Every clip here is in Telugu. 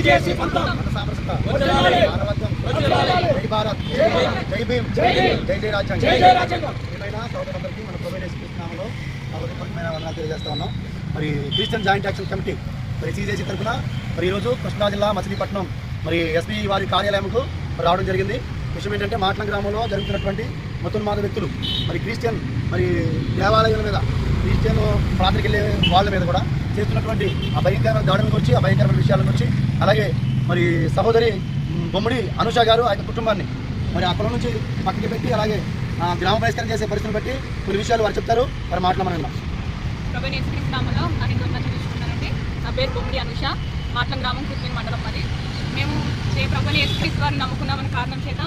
బీజేపీ పంతం వర్ధిల్లాలి. జై భారత్ జై భీమ్ జై జై జై రాజ్యాంగం జై జై రాజ్యాంగం ఏమైనా సోదరులందరికీ మన వందనాలు తెలియజేస్తా ఉన్నాం. మరి క్రిస్టియన్ జాయింట్ యాక్షన్ కమిటీ మరి సీజేసీ తరఫున మరి ఈరోజు కృష్ణా జిల్లా మచిలీపట్నం మరి ఎస్పీ వారి కార్యాలయంకు రావడం జరిగింది. విషయం ఏంటంటే మాట్ల గ్రామంలో జరుగుతున్నటువంటి మతున్మాద వ్యక్తులు మరి క్రిస్టియన్ మరి దేవాలయాల మీద క్రిస్టియన్ ప్రార్థనకి వెళ్ళే వాళ్ళ మీద కూడా చేస్తున్నటువంటి ఆ భయంకరమైన దాడుల గురించి ఆ భయంకరమైన విషయాల గురించి అలాగే మరి సహోదరి బొమ్మడి అనుష గారు ఆయన కుటుంబాన్ని మరి అక్కడ నుంచి పక్కకి పెట్టి అలాగే గ్రామ బహిష్కరణ చేసే పరిస్థితిని బట్టి కొన్ని విషయాలు వారు చెప్తారు. మరి మాట్లాడమని ప్రభు నేసుకృష్ణామలో అని చూసుకున్నానండి నా పేరు బొమ్మడి అనుష మాట్లం గ్రామం కుర్మీన్ మండలం మరి మేము ఏ ప్రభు యేసుక్రీస్తు వారిని నమ్ముకున్నామని కారణం చేత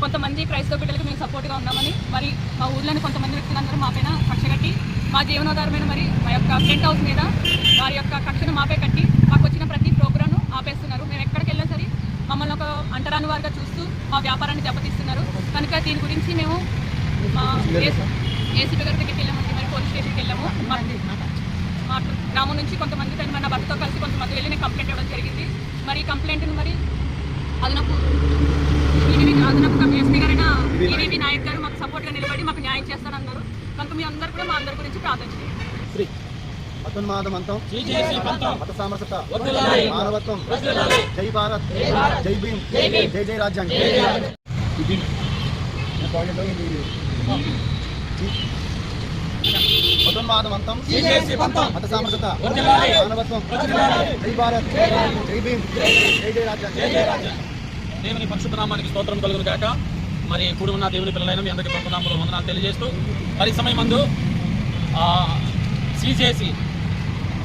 కొంతమంది క్రైస్తవ బిడ్డలకు మేము సపోర్ట్గా ఉన్నామని మరి మా ఊర్లోని కొంతమంది వ్యక్తులందరూ మా పైన కక్షగట్టి మా జీవనోధారమైన మరి మా యొక్క టెంట్ హౌస్ మీద వారి యొక్క కక్షను మాపే కట్టి మాకు వచ్చిన ప్రతి ప్రోగ్రాను ఆపేస్తున్నారు. మేము ఎక్కడికి వెళ్ళినా సరే మమ్మల్ని ఒక అంటరాని వారిగా చూస్తూ మా వ్యాపారాన్ని దెబ్బతీస్తున్నారు. కనుక దీని గురించి మేము మా ఏసీపీ గారి దగ్గరికి వెళ్ళామండి మరి పోలీస్ స్టేషన్కి వెళ్ళాము. మా గ్రామం నుంచి కొంతమంది తను మన భర్తతో కలిసి కొంతమంది వెళ్ళి నేను కంప్లైంట్ ఇవ్వడం జరిగింది. మరి ఈ కంప్లైంట్ని మరి అదనపు అదనపు ఎస్పీ గారైనా ఈవీవి నాయక్ గారు మాకు సపోర్ట్గా నిలబడి మాకు న్యాయం చేస్తానన్నారు కనుక మీ అందరు కూడా మా అందరి గురించి ప్రార్థన చేయండి. మత. మానవత్వం. వర్ధిల్లాలి. జై భారత్. జై భీమ్. జై జై రాజ్యాంగం. మత. మానవత్వం. భారత్. భీమ్. రాజ్యాంగం. దేవుని పరిశుద్ధ నామానికి స్తోత్రం కలుగును గాక. మరి కూడి ఉన్న దేవుని పిల్లలైన మీ అందరికీ ప్రభునామంలో వందనాలు తెలియజేస్తూ మరి సమయం మందు సిజేసి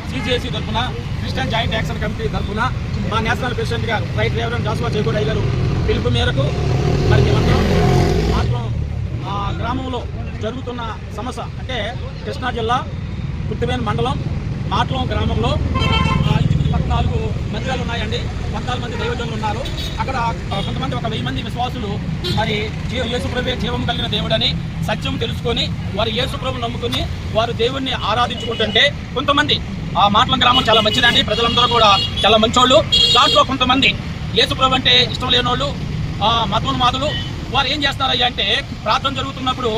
సిజేసి తరఫున క్రిస్టియన్ జాయింట్ యాక్షన్ కమిటీ తరఫున మా నేషనల్ ప్రెసిడెంట్ గారు రైట్ డ్రైవర్ జాసువా చేకూడయ్య గారు పిలుపు మేరకు మరి మేమందరం మాత్రం ఆ గ్రామంలో జరుగుతున్న సమస్య అంటే కృష్ణా జిల్లా కుర్తివేన్ మండలం మాట్లం గ్రామంలో పద్నాలుగు మందిరాలు ఉన్నాయండి. పద్నాలుగు మంది దైవజనులు ఉన్నారు. అక్కడ కొంతమంది ఒక వెయ్యి మంది విశ్వాసులు మరి యేసుప్రభే జీవం కలిగిన దేవుడని సత్యం తెలుసుకొని వారు యేసుప్రభు నమ్ముకుని వారు దేవుణ్ణి ఆరాధించుకుంటుంటే కొంతమంది ఆ మాటల గ్రామం చాలా మంచిదండి. ప్రజలందరూ కూడా చాలా మంచోళ్ళు. దాంట్లో కొంతమంది యేసుప్రభు అంటే ఇష్టం లేనోళ్ళు ఆ, మతోన్మాదులు. వారు ఏం చేస్తారయ్యా అంటే ప్రార్థన జరుగుతున్నప్పుడు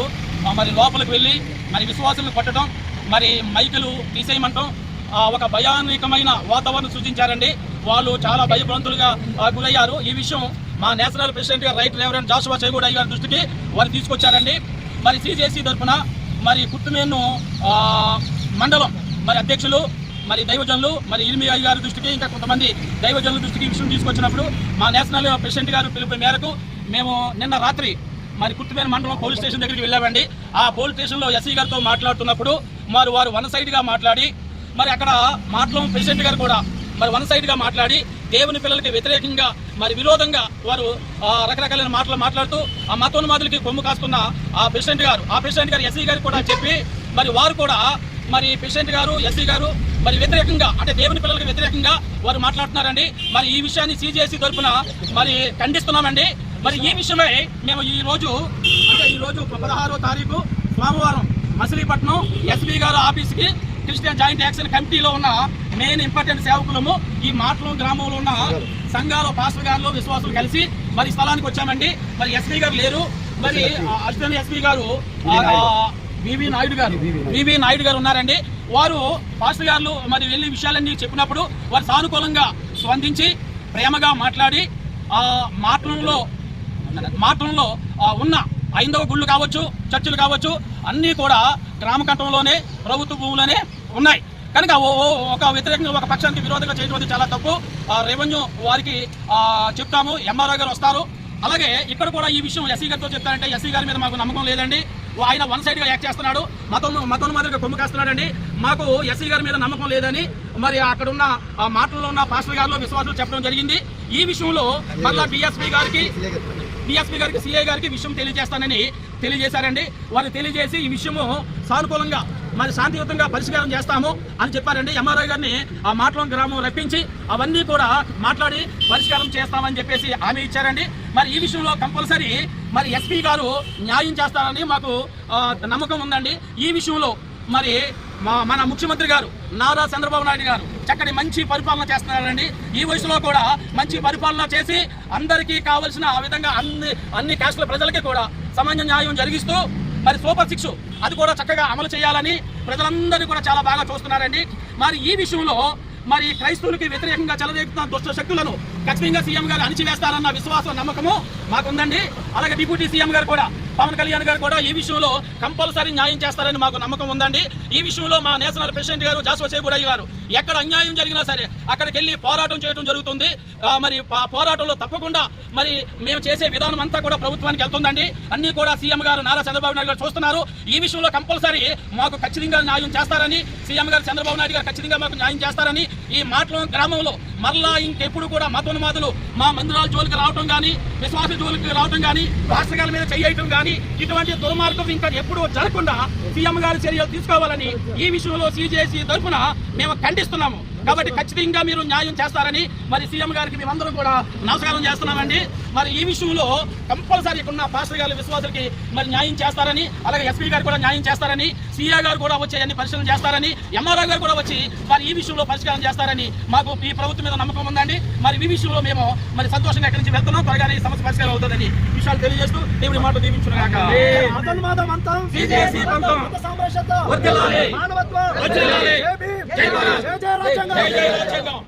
మరి లోపలికి వెళ్ళి మరి విశ్వాసులను కొట్టడం మరి మైకులు తీసేయమంటాం. ఒక భయానకమైన వాతావరణం సృష్టించారండి వాళ్ళు చాలా భయభ్రాంతులుగా గురయ్యారు. ఈ విషయం మా నేషనల్ ప్రెసిడెంట్ గారు రైట్ రెవరెంట్ జాషువా చేగూడ గారి దృష్టికి వారు తీసుకొచ్చారండి. మరి సిజేసి తరఫున మరి కుర్తుమేను మండలం మరి అధ్యక్షులు మరి దైవజనులు మరి ఇరిమి అయ్య గారి దృష్టికి ఇంకా కొంతమంది దైవజనుల దృష్టికి ఈ విషయం తీసుకొచ్చినప్పుడు మా నేషనల్ ప్రెసిడెంట్ గారు పిలుపు మేరకు మేము నిన్న రాత్రి మరి కుర్తిపేన మండలం పోలీస్ స్టేషన్ దగ్గరికి వెళ్ళామండి. ఆ పోలీస్ స్టేషన్లో ఎస్సీ గారితో మాట్లాడుతున్నప్పుడు మరి వారు వన్ సైడ్గా మాట్లాడి మరి అక్కడ మాటలం ప్రెసిడెంట్ గారు కూడా మరి వన్ సైడ్గా మాట్లాడి దేవుని పిల్లలకి వ్యతిరేకంగా మరి విరోధంగా వారు రకరకాలైన మాటలు మాట్లాడుతూ ఆ మతోన్మాదులకి కొమ్ము కాస్తున్న ఆ ప్రెసిడెంట్ గారు ఆ ప్రెసిడెంట్ గారు ఎస్సీ గారు కూడా చెప్పి మరి వారు కూడా మరి ప్రెసిడెంట్ గారు ఎస్సీ గారు మరి వ్యతిరేకంగా అంటే దేవుని పిల్లలకు వ్యతిరేకంగా వారు మాట్లాడుతున్నారండి. మరి ఈ విషయాన్ని సీజేసీ తరఫున మరి ఖండిస్తున్నామండి. మరి ఈ విషయమై మేము ఈ రోజు అంటే ఈ రోజు పదహారో తారీఖు సోమవారం మచిలీపట్నం ఎస్పీ గారు ఆఫీస్కి క్రిస్టియన్ జాయింట్ యాక్షన్ కమిటీలో ఉన్న మెయిన్ ఇంపార్టెంట్ సేవకులము ఈ మాటలు గ్రామంలో ఉన్న సంఘాలు పాస్టర్ గారు విశ్వాసులు కలిసి మరి స్థలానికి వచ్చామండి. మరి ఎస్పీ గారు లేరు. మరి అసిస్టెంట్ ఎస్పీ గారు వివి నాయుడు గారు వివి నాయుడు గారు ఉన్నారండి. వారు పాస్టర్ గారు మరి వెళ్ళి విషయాలన్నీ చెప్పినప్పుడు వారు సానుకూలంగా స్పందించి ప్రేమగా మాట్లాడి ఆ మాటలలో మాటలలో ఉన్న ఐందవ గుళ్ళు కావచ్చు చర్చిలు కావచ్చు అన్నీ కూడా గ్రామ కంఠంలోనే ప్రభుత్వ భూములనే ఉన్నాయి. కనుక ఓ- ఒక వ్యతిరేకంగా ఒక పక్షానికి విరోధంగా చేయడం చాలా తప్పు. రెవెన్యూ వారికి చెప్తాము. ఎంఆర్ఓ గారు వస్తారు. అలాగే ఇక్కడ కూడా ఈ విషయం ఎస్సీ గారితో చెప్తారంటే ఎస్సీ గారి మీద మాకు నమ్మకం లేదండి. ఆయన వన్ సైడ్గా యాక్ట్ చేస్తున్నాడు. మతం మతం మాదిరిగా కొమ్ము కాస్తున్నాడండి. మాకు ఎస్సీ గారి మీద నమ్మకం లేదని మరి అక్కడ ఉన్న మాటల్లో ఉన్న పాస్టర్ గారిలో విశ్వాసులు చెప్పడం జరిగింది. ఈ విషయంలో మళ్ళా బీఎస్పీ గారికి డిఎస్పీ గారికి సిఐ గారికి విషయం తెలియజేస్తానని తెలియజేశారండి. వారు తెలియజేసి ఈ విషయము సానుకూలంగా మరి శాంతియుతంగా పరిష్కారం చేస్తాము అని చెప్పారండి. ఎంఆర్ఐ గారిని ఆ మాటలో గ్రామం రప్పించి అవన్నీ కూడా మాట్లాడి పరిష్కారం చేస్తామని చెప్పేసి హామీ ఇచ్చారండి. మరి ఈ విషయంలో కంపల్సరీ మరి ఎస్పీ గారు న్యాయం చేస్తారని మాకు నమ్మకం ఉందండి. ఈ విషయంలో మరి మా మన ముఖ్యమంత్రి గారు నారా చంద్రబాబు నాయుడు గారు చక్కటి మంచి పరిపాలన చేస్తున్నారండి. ఈ వయసులో కూడా మంచి పరిపాలన చేసి అందరికీ కావలసిన ఆ విధంగా అన్ని అన్ని క్యాస్ట్ల ప్రజలకి కూడా సమాజ న్యాయం జరిగిస్తూ మరి సూపర్ సిక్స్ అది కూడా చక్కగా అమలు చేయాలని ప్రజలందరూ కూడా చాలా బాగా చూస్తున్నారండి. మరి ఈ విషయంలో మరి క్రైస్తవులకి వ్యతిరేకంగా చెలరేగుతున్న దుష్ట శక్తులను ఖచ్చితంగా సీఎం గారు అణిచివేస్తారన్న విశ్వాసం నమ్మకము మాకుందండి. అలాగే డిప్యూటీ సీఎం గారు కూడా పవన్ కళ్యాణ్ గారు కూడా ఈ విషయంలో కంపల్సరీ న్యాయం చేస్తారని మాకు నమ్మకం ఉందండి. ఈ విషయంలో మా నేషనల్ ప్రెసిడెంట్ గారు జాస్వా చేగూడయ్య గారు ఎక్కడ అన్యాయం జరిగినా సరే అక్కడికి వెళ్ళి పోరాటం చేయడం జరుగుతుంది. మరి పోరాటంలో తప్పకుండా మరి మేము చేసే విధానం అంతా కూడా ప్రభుత్వానికి వెళ్తుందండి. అన్ని కూడా సీఎం గారు నారా చంద్రబాబు నాయుడు గారు చూస్తున్నారు. ఈ విషయంలో కంపల్సరీ మాకు ఖచ్చితంగా న్యాయం చేస్తారని సీఎం గారు చంద్రబాబు నాయుడు గారు ఖచ్చితంగా మాకు న్యాయం చేస్తారని ఈ మాటల గ్రామంలో మరలా ఇంకెప్పుడు కూడా మతోన్మాదులు మా మందిరాల జోలికి రావటం కానీ విశ్వాస జోలికి రావటం కానీ రాష్ట్రగాల మీద చేయటం కానీ ఇటువంటి దుర్మార్గం ఇంకా ఎప్పుడూ జరగకుండా సీఎం గారు చర్యలు తీసుకోవాలని ఈ విషయంలో సీజేసీ తరఫున మేము ఖండిస్తున్నాము. కాబట్టి ఖచ్చితంగా మీరు న్యాయం చేస్తారని మరి సీఎం గారికి మేమందరం కూడా నమస్కారం చేస్తున్నామండి. మరి ఈ విషయంలో కంపల్సరీ ఉన్న పాస్టర్ గారి విశ్వాసులకి మరి న్యాయం చేస్తారని అలాగే ఎస్పీ గారు కూడా న్యాయం చేస్తారని సీఏ గారు కూడా వచ్చి అన్ని పరిశీలన చేస్తారని ఎంఆర్ఓ గారు కూడా వచ్చి మరి ఈ విషయంలో పరిష్కారం చేస్తారని మాకు ఈ ప్రభుత్వం మీద నమ్మకం ఉందండి. మరి ఈ విషయంలో మేము మరి సంతోషంగా ఎక్కడి నుంచి వెళ్తున్నాం. త్వరగానే ఈ సమస్య పరిష్కారం అవుతుందని ఈ విషయాలు తెలియజేస్తూ దేవుడి మాట దీవించుగాక వర్ధిల్లాలి. మానవత్వం. వర్ధిల్లాలి. జై భీమ్. జై భారత్. జై జై రాజ్యాంగం జై జై రాజ్యాంగం